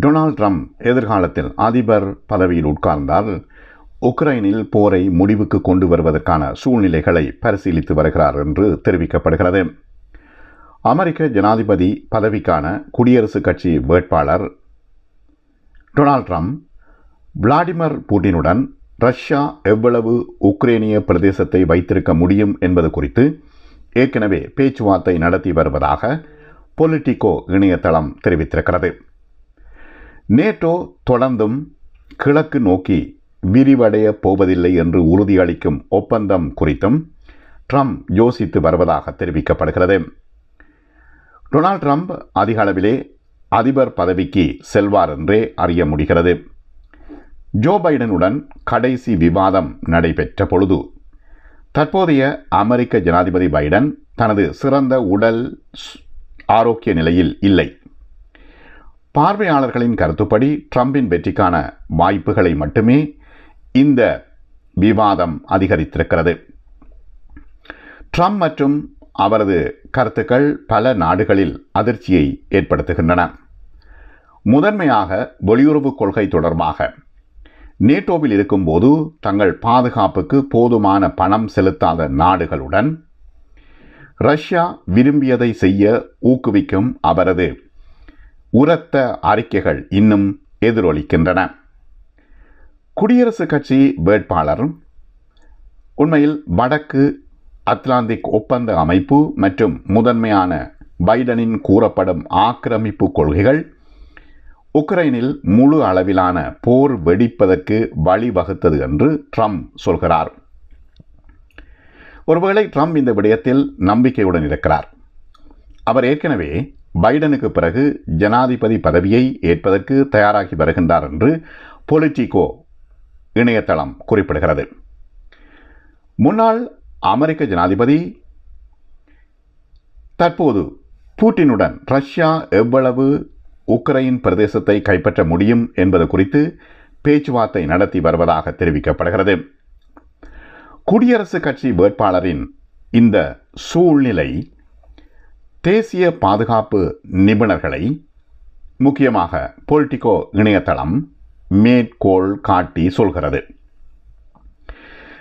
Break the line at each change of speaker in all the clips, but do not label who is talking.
Donald Trump எதிர்காலத்தில் அதிபர் பதவியில் உட்கார்ந்தால் உக்ரைனில் போரை முடிவுக்கு கொண்டு வருவதற்கான சூழ்நிலைகளை பரிசீலித்து வருகிறார் என்று தெரிவிக்கப்படுகிறது. அமெரிக்க ஜனாதிபதி பதவிக்கான குடியரசுக் கட்சி வேட்பாளர் டொனால்ட் ட்ரம்ப் விளாடிமிர் புட்டினுடன் ரஷ்யா எவ்வளவு உக்ரேனிய பிரதேசத்தை வைத்திருக்க முடியும் என்பது குறித்து ஏற்கனவே பேச்சுவார்த்தை நடத்தி வருவதாக பொலிட்டிகோ இணையதளம் தெரிவித்திருக்கிறது. நேட்டோ தொடர்ந்தும் கிழக்கு நோக்கி விரிவடைய போவதில்லை என்று உறுதியளிக்கும் ஒப்பந்தம் குறித்தும் ட்ரம்ப் யோசித்து வருவதாக தெரிவிக்கப்படுகிறது. டொனால்ட் ட்ரம்ப் அதிக அளவிலே அதிபர் பதவிக்கு செல்வார் என்றே அறிய முடிகிறது. ஜோ பைடனுடன் கடைசி விவாதம் நடைபெற்ற பொழுது தற்போதைய அமெரிக்க ஜனாதிபதி பைடன் தனது சிறந்த உடல் ஆரோக்கிய நிலையில் இல்லை. பார்வையாளர்களின் கருத்துப்படி ட்ரம்பின் வெற்றிக்கான வாய்ப்புகளை மட்டுமே இந்த விவாதம் அதிகரித்திருக்கிறது. ட்ரம்ப் மற்றும் அவரது கருத்துக்கள் பல நாடுகளில் அதிர்ச்சியை ஏற்படுத்துகின்றன. முதன்மையாக வெளியுறவு கொள்கை தொடர்பாக. நேட்டோவில் இருக்கும்போது தங்கள் பாதுகாப்புக்கு போதுமான பணம் செலுத்தாத நாடுகளுடன் ரஷ்யா விரும்பியதை செய்ய ஊக்குவிக்கும் அவரது உரத்த அறிக்கைகள் இன்னும் எதிரொலிக்கின்றன. குடியரசுக் கட்சி வேட்பாளர் உண்மையில் வடக்கு அத்லாந்திக் ஒப்பந்த அமைப்பு மற்றும் முதன்மையான பைடனின் கூறப்படும் ஆக்கிரமிப்பு கொள்கைகள் உக்ரைனில் முழு அளவிலான போர் வெடிப்பதற்கு வழிவகுத்தது என்று ட்ரம்ப் சொல்கிறார். ஒருவேளை ட்ரம்ப் இந்த விடயத்தில் நம்பிக்கையுடன் இருக்கிறார். அவர் ஏற்கனவே பைடனுக்கு பிறகு ஜனாதிபதி பதவியை ஏற்பதற்கு தயாராகி வருகின்றார் என்று பொலிட்டிகோ இணையதளம் குறிப்பிடுகிறது. முன்னாள் அமெரிக்க ஜனாதிபதி தற்போது பூட்டினுடன் ரஷ்யா எவ்வளவு உக்ரைன் பிரதேசத்தை கைப்பற்ற முடியும் என்பது குறித்து பேச்சுவார்த்தை நடத்தி வருவதாக தெரிவிக்கப்படுகிறது. குடியரசுக் கட்சி வேட்பாளரின் இந்த சூழ்நிலை தேசிய பாதுகாப்பு நிபுணர்களை முக்கியமாக பொலிட்டிகோ இணையதளம் மேற்கோள் காட்டி சொல்கிறது.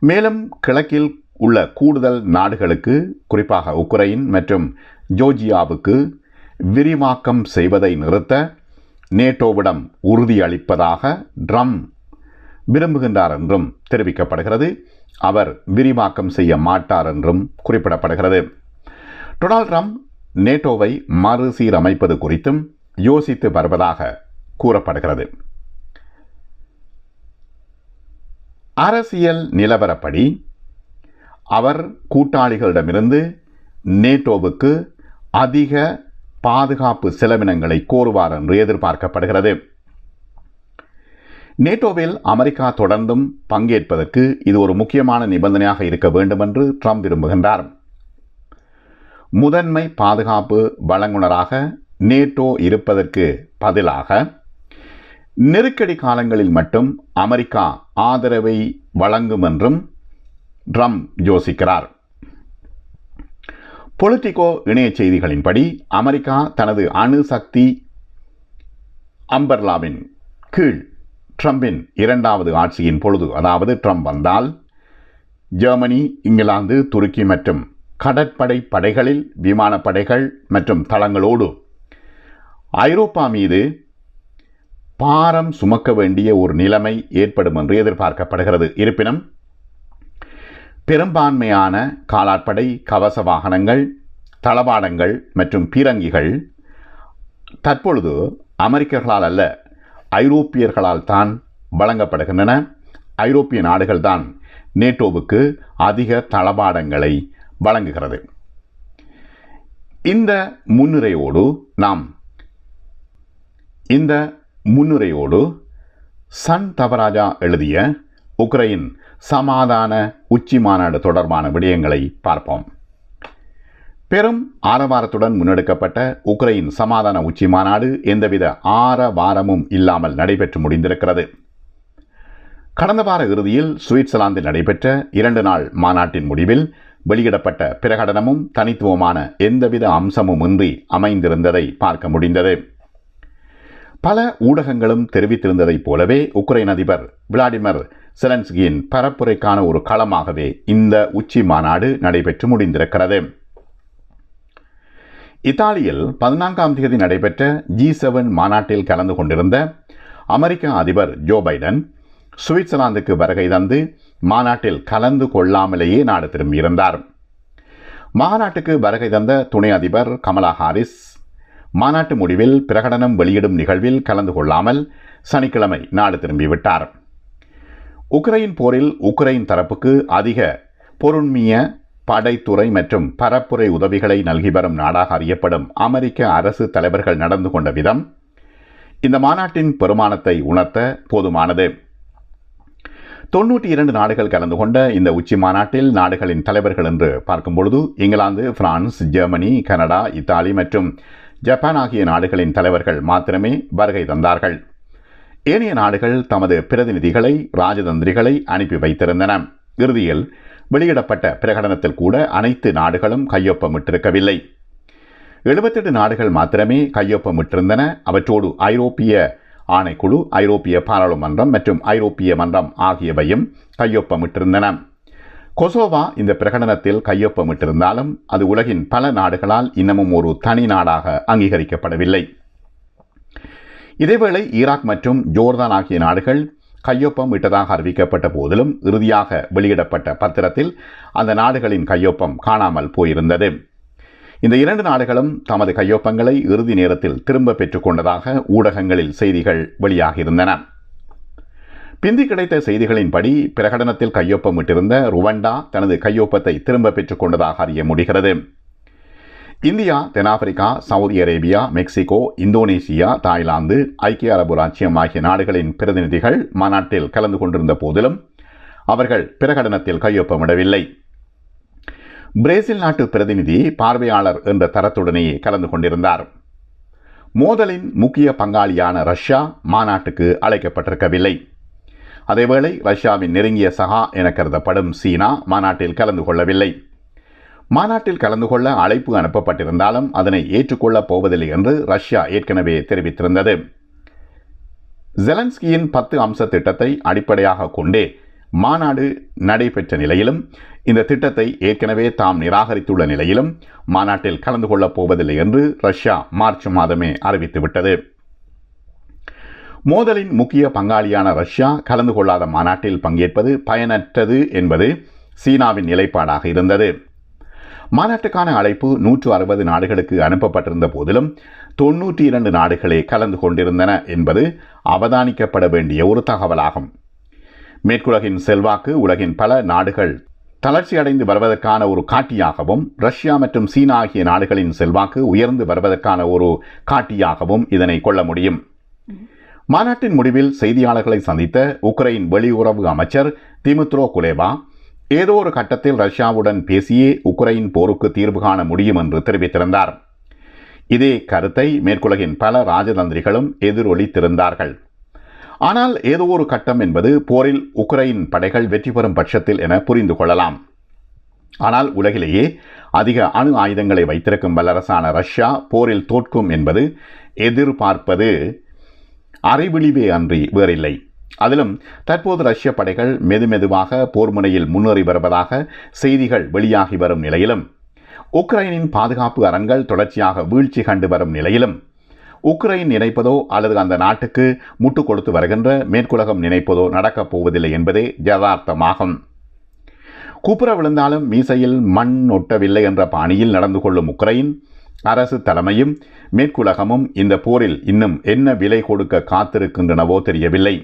மேலும் கிழக்கில் உள்ள கூடுதல் நாடுகளுக்கு குறிப்பாக உக்ரைன் மற்றும் ஜோர்ஜியாவுக்கு விரிவாக்கம் செய்வதை நிறுத்த நேட்டோவிடம் உறுதியளிப்பதாக ட்ரம் விரும்புகின்றார் என்றும் தெரிவிக்கப்படுகிறது. அவர் விரிவாக்கம் செய்ய மாட்டார் என்றும் குறிப்பிடப்படுகிறது. டொனால்ட் ட்ரம்ப் நேட்டோவை மறுசீரமைப்பது குறித்தும் யோசித்து வருவதாக கூறப்படுகிறது. அரசியல் நிலவரப்படி அவர் கூட்டாளிகளிடமிருந்து நேட்டோவுக்கு அதிக பாதுகாப்பு செலவினங்களை கோருவார் என்று எதிர்பார்க்கப்படுகிறது. நேட்டோவில் அமெரிக்கா தொடர்ந்தும் பங்கேற்பதற்கு இது ஒரு முக்கியமான நிபந்தனையாக இருக்க வேண்டும் என்று ட்ரம்ப் விரும்புகின்றார். முதன்மை பாதுகாப்பு வழங்குனராக நேட்டோ இருப்பதற்கு பதிலாக நெருக்கடி காலங்களில் மட்டும் அமெரிக்கா ஆதரவை வழங்கும் என்றும் ட்ரம்ப் யோசிக்கிறார். பொலிட்டிகோ இணைய செய்திகளின்படி அமெரிக்கா தனது அணுசக்தி அம்பர்லாவின் கீழ் ட்ரம்பின் இரண்டாவது ஆட்சியின் பொழுது அதாவது ட்ரம்ப் வந்தால் ஜெர்மனி இங்கிலாந்து துருக்கி மற்றும் கடற்படை படைகளில் விமானப்படைகள் மற்றும் தளங்களோடு ஐரோப்பா மீது பாரம் சுமக்க வேண்டிய ஒரு நிலைமை ஏற்படும் என்று எதிர்பார்க்கப்படுகிறது. இருப்பினும் பெரும்பான்மையான காலாட்படை கவச வாகனங்கள் தளவாடங்கள் மற்றும் பீரங்கிகள் தற்பொழுது அமெரிக்கர்களால் அல்ல ஐரோப்பியர்களால் தான் வழங்கப்படுகின்றன. ஐரோப்பிய நாடுகள்தான் நேட்டோவுக்கு அதிக தளபாடங்களை வழங்குகிறது. இந்த முன்னுரையோடு நாம் இந்த முன்னுரையோடு சன் தவராஜா எழுதிய உக்ரைன் சமாதான உச்சி மாநாடு தொடர்பான விடயங்களை பார்ப்போம். பெரும் ஆரவாரத்துடன் முன்னெடுக்கப்பட்ட உக்ரைன் சமாதான உச்சி மாநாடு எந்தவித ஆரவாரமும் இல்லாமல் நடைபெற்று முடிந்திருக்கிறது. கடந்த வார இறுதியில் சுவிட்சர்லாந்தில் நடைபெற்ற இரண்டு நாள் மாநாட்டின் முடிவில் வெளியிடப்பட்ட பிரகடனமும் தனித்துவமான எந்தவித அம்சமும் இன்றி அமைந்திருந்ததை பார்க்க முடிந்தது. பல ஊடகங்களும் தெரிவித்திருந்ததைப் போலவே உக்ரைன் அதிபர் விளாடிமிர் செலன்ஸ்கியின் பரப்புரைக்கான ஒரு களமாகவே இந்த உச்சி மாநாடு நடைபெற்று முடிந்திருக்கிறது. இத்தாலியில் பதினான்காம் தேதி நடைபெற்ற ஜி செவன் மாநாட்டில் கலந்து கொண்டிருந்த அமெரிக்க அதிபர் ஜோ பைடன் சுவிட்சர்லாந்துக்கு வருகை தந்து மாநாட்டில் கலந்து கொள்ளாமலேயே நாடு திரும்பியிருந்தார் மாநாட்டுக்கு வருகை தந்த துணை அதிபர் கமலா ஹாரிஸ் மாநாட்டு முடிவில் பிரகடனம் வெளியிடும் நிகழ்வில் கலந்து கொள்ளாமல் சனிக்கிழமை நாடு திரும்பிவிட்டார் உக்ரைன் போரில் உக்ரைன் தரப்புக்கு அதிக பொருண்மிய படைத்துறை மற்றும் பரப்புரை உதவிகளை நல்கி வரும் நாடாக அறியப்படும் அமெரிக்க அரசு தலைவர்கள் நடந்து கொண்ட விதம் இந்த மாநாட்டின் பெருமானத்தை உணர்த்த போதுமானது. தொன்னூற்றி இரண்டு நாடுகள் கலந்து கொண்ட இந்த உச்சி மாநாட்டில் நாடுகளின் தலைவர்கள் என்று பார்க்கும் பொழுது England France Germany Canada Italy மற்றும் ஜப்பான் ஆகிய நாடுகளின் தலைவர்கள் மாத்திரமே வருகை தந்தார்கள். ஏனைய நாடுகள் தமது பிரதிநிதிகளை ராஜதந்திரிகளை அனுப்பி வைத்திருந்தன. இறுதியில் வெளியிடப்பட்ட பிரகடனத்தில் கூட அனைத்து நாடுகளும் கையொப்பமிட்டிருக்கவில்லை. எழுபத்தெட்டு நாடுகள் மாத்திரமே கையொப்பமிட்டிருந்தன. அவற்றோடு ஐரோப்பிய ஆணைக்குழு ஐரோப்பிய பாராளுமன்றம் மற்றும் ஐரோப்பிய மன்றம் ஆகியவையும் கையொப்பமிட்டிருந்தன. கொசோவா இந்த பிரகடனத்தில் கையொப்பமிட்டிருந்தாலும் அது உலகின் பல நாடுகளால் இன்னமும் ஒரு தனி நாடாக அங்கீகரிக்கப்படவில்லை. இதேவேளை ஈராக் மற்றும் ஜோர்தான் ஆகிய நாடுகள் கையொப்பம் இட்டதாக அறிவிக்கப்பட்ட போதிலும் இறுதியாக வெளியிடப்பட்ட பத்திரத்தில் அந்த நாடுகளின் கையொப்பம் காணாமல் போயிருந்தது. இந்த இரண்டு நாடுகளும் தமது கையொப்பங்களை இறுதி நேரத்தில் திரும்ப பெற்றுக்கொண்டதாக ஊடகங்களில் செய்திகள் வெளியாகியிருந்தன. பிந்தி கிடைத்த செய்திகளின்படி பிரகடனத்தில் கையொப்பமிட்டிருந்த ருவண்டா தனது கையொப்பத்தை திரும்ப பெற்றுக்கொண்டதாக அறிய முடிகிறது. இந்தியா தென்னாப்பிரிக்கா Saudi Arabia Mexico Indonesia Thailand ஐக்கிய அரபு ராச்சியம் ஆகிய நாடுகளின் பிரதிநிதிகள் மாநாட்டில் கலந்து கொண்டிருந்த போதிலும் அவர்கள் பிரகடனத்தில் கையொப்பமிடவில்லை. பிரேசில் நாட்டு பிரதிநிதி பார்வையாளர் என்ற தரத்துடனேயே கலந்து கொண்டிருந்தார். மோதலின் முக்கிய பங்காளியான ரஷ்யா மாநாட்டுக்கு அழைக்கப்பட்டிருக்கவில்லை. அதேவேளை ரஷ்யாவின் நெருங்கிய சகா என கருதப்படும் சீனா மாநாட்டில் கலந்து கொள்ளவில்லை. மாநாட்டில் கலந்து கொள்ள அழைப்பு அனுப்பப்பட்டிருந்தாலும் அதனை ஏற்றுக்கொள்ளப் போவதில்லை என்று ரஷ்யா ஏற்கனவே தெரிவித்திருந்தது. ஜெலன்ஸ்கியின் பத்து அம்ச திட்டத்தை அடிப்படையாக கொண்டே மாநாடு நடைபெற்ற நிலையிலும் இந்த திட்டத்தை ஏற்கனவே தாம் நிராகரித்துள்ள நிலையிலும் மாநாட்டில் கலந்து கொள்ளப் போவதில்லை என்று ரஷ்யா மார்ச் மாதமே அறிவித்துவிட்டது. மோதலின் முக்கிய பங்காளியான ரஷ்யா கலந்து கொள்ளாத மாநாட்டில் பங்கேற்பது பயனற்றது என்பது சீனாவின் நிலைப்பாடாக இருந்தது. மாநாட்டுக்கான அழைப்பு நூற்று அறுபது நாடுகளுக்கு அனுப்பப்பட்டிருந்த போதிலும் தொன்னூற்றி இரண்டு நாடுகளே கலந்து கொண்டிருந்தன என்பது அவதானிக்கப்பட வேண்டிய ஒரு தகவலாகும். மேற்குலகின் செல்வாக்கு உலகின் பல நாடுகள் தளர்ச்சியடைந்து வருவதற்கான ஒரு காட்டியாகவும் ரஷ்யா மற்றும் சீனா ஆகிய நாடுகளின் செல்வாக்கு உயர்ந்து வருவதற்கான ஒரு காட்டியாகவும் இதனை கொள்ள முடியும். மாநாட்டின் முடிவில் செய்தியாளர்களை சந்தித்த உக்ரைன் வெளியுறவு அமைச்சர் திமுத்ரோ குலேபா ஏதோ ஒரு கட்டத்தில் ரஷ்யாவுடன் பேசியே உக்ரைன் போருக்கு தீர்வு காண முடியும் என்று தெரிவித்திருந்தார். இதே கருத்தை மேற்குலகின் பல ராஜதந்திரிகளும் எதிரொலித்திருந்தார்கள். ஆனால் ஏதோ ஒரு கட்டம் என்பது போரில் உக்ரைன் படைகள் வெற்றி பெறும் பட்சத்தில் என புரிந்து கொள்ளலாம். ஆனால் உலகிலேயே அதிக அணு ஆயுதங்களை வைத்திருக்கும் வல்லரசான ரஷ்யா போரில் தோற்கும் என்பது எதிர்பார்ப்பது அறிவிழிவே அன்றி வேறில்லை. அதிலும் தற்போது ரஷ்ய படைகள் மெதுமெதுவாக போர் முனையில் முன்னேறி வருவதாக செய்திகள் வெளியாகி வரும் நிலையிலும் உக்ரைனின் பாதுகாப்பு அரண்கள் தொடர்ச்சியாக வீழ்ச்சி கண்டு வரும் நிலையிலும் உக்ரைன் நினைப்பதோ அல்லது அந்த நாட்டுக்கு முட்டு கொடுத்து வருகின்ற மேற்குலகம் நினைப்பதோ நடக்கப் போவதில்லை என்பதே யதார்த்தமாகும். கூப்புற விழுந்தாலும் மீசையில் மண் ஒட்டவில்லை என்ற பாணியில் நடந்து கொள்ளும் உக்ரைன் அரசு தலைமையும் மேற்குலகமும் இந்த போரில் இன்னும் என்ன விலை கொடுக்க காத்திருக்கின்றனவோ தெரியவில்லை.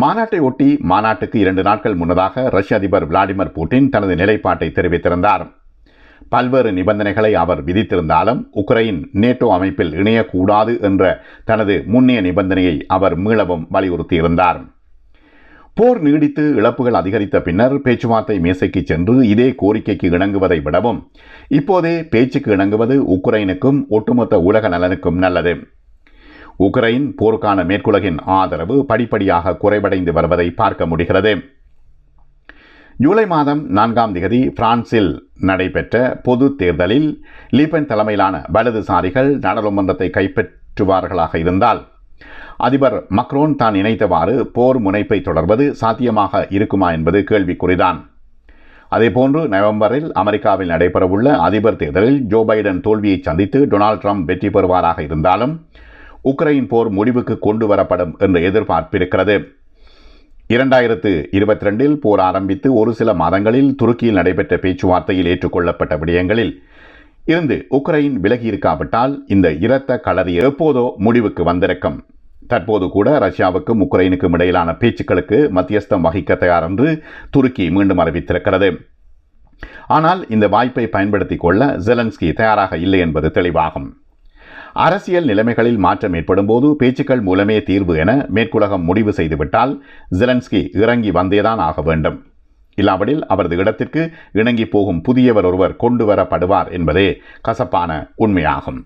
மாநாட்டை ஒட்டி மாநாட்டுக்கு இரண்டு நாட்கள் முன்னதாக ரஷ்ய அதிபர் விளாடிமிர் புட்டின் தனது நிலைப்பாட்டை தெரிவித்திருந்தார். பல்வேறு நிபந்தனைகளை அவர் விதித்திருந்தாலும் உக்ரைன் நேட்டோ அமைப்பில் இணையக்கூடாது என்ற தனது முன்னைய நிபந்தனையை அவர் மீளவும் வலியுறுத்தியிருந்தார். போர் நீடித்து இழப்புகள் அதிகரித்த பின்னர் பேச்சுவார்த்தை மேசைக்கு சென்று இதே கோரிக்கைக்கு இணங்குவதை விடவும் இப்போதே பேச்சுக்கு இணங்குவது உக்ரைனுக்கும் ஒட்டுமொத்த உலக நலனுக்கும் நல்லது. உக்ரைன் போருக்கான மேற்குலகின் ஆதரவு படிப்படியாக குறைவடைந்து வருவதை பார்க்க முடிகிறது. ஜூலை மாதம் நான்காம் திகதி பிரான்சில் நடைபெற்ற பொது தேர்தலில் லீபன் தலைமையிலான வலதுசாரிகள் நாடாளுமன்றத்தை கைப்பற்றுவார்களாக இருந்தால் அதிபர் மக்ரோன் தான் நினைத்தவாறு போர் முனைப்பை தொடர்வது சாத்தியமாக இருக்குமா என்பது கேள்விக்குறிதான். அதேபோன்று நவம்பரில் அமெரிக்காவில் நடைபெறவுள்ள அதிபர் தேர்தலில் ஜோ பைடன் தோல்வியை சந்தித்து டொனால்ட் ட்ரம்ப் வெற்றி பெறுவாராக இருந்தாலும் உக்ரைன் போர் முடிவுக்கு கொண்டு வரப்படும் என்று எதிர்பார்ப்பிருக்கிறது இரண்டாயிரத்து இருபத்தி ரெண்டில் போர் ஆரம்பித்து ஒரு சில மாதங்களில் துருக்கியில் நடைபெற்ற பேச்சுவார்த்தையில் ஏற்றுக்கொள்ளப்பட்ட விடயங்களில் இருந்து உக்ரைன் விலகியிருக்காவிட்டால் இந்த இரத்த களறி எப்போதோ முடிவுக்கு வந்திருக்கும். தற்போது கூட ரஷ்யாவுக்கும் உக்ரைனுக்கும் இடையிலான பேச்சுக்களுக்கு மத்தியஸ்தம் வகிக்க தயார் என்று துருக்கி மீண்டும் அறிவித்திருக்கிறது. ஆனால் இந்த வாய்ப்பை பயன்படுத்திக் கொள்ள ஜெலன்ஸ்கி தயாராக இல்லை என்பது தெளிவாகும். அரசியல் நிலைமைகளில் மாற்றம் ஏற்படும் போது பேச்சுக்கள் மூலமே தீர்வு என மேற்குலகம் முடிவு செய்துவிட்டால் ஜெலன்ஸ்கி இறங்கி வந்தேதான் ஆக வேண்டும். இல்லாவிடில் அவரது இடத்திற்கு இணங்கி போகும் புதியவர் ஒருவர் கொண்டு வரப்படுவார் என்பதே கசப்பான உண்மையாகும்.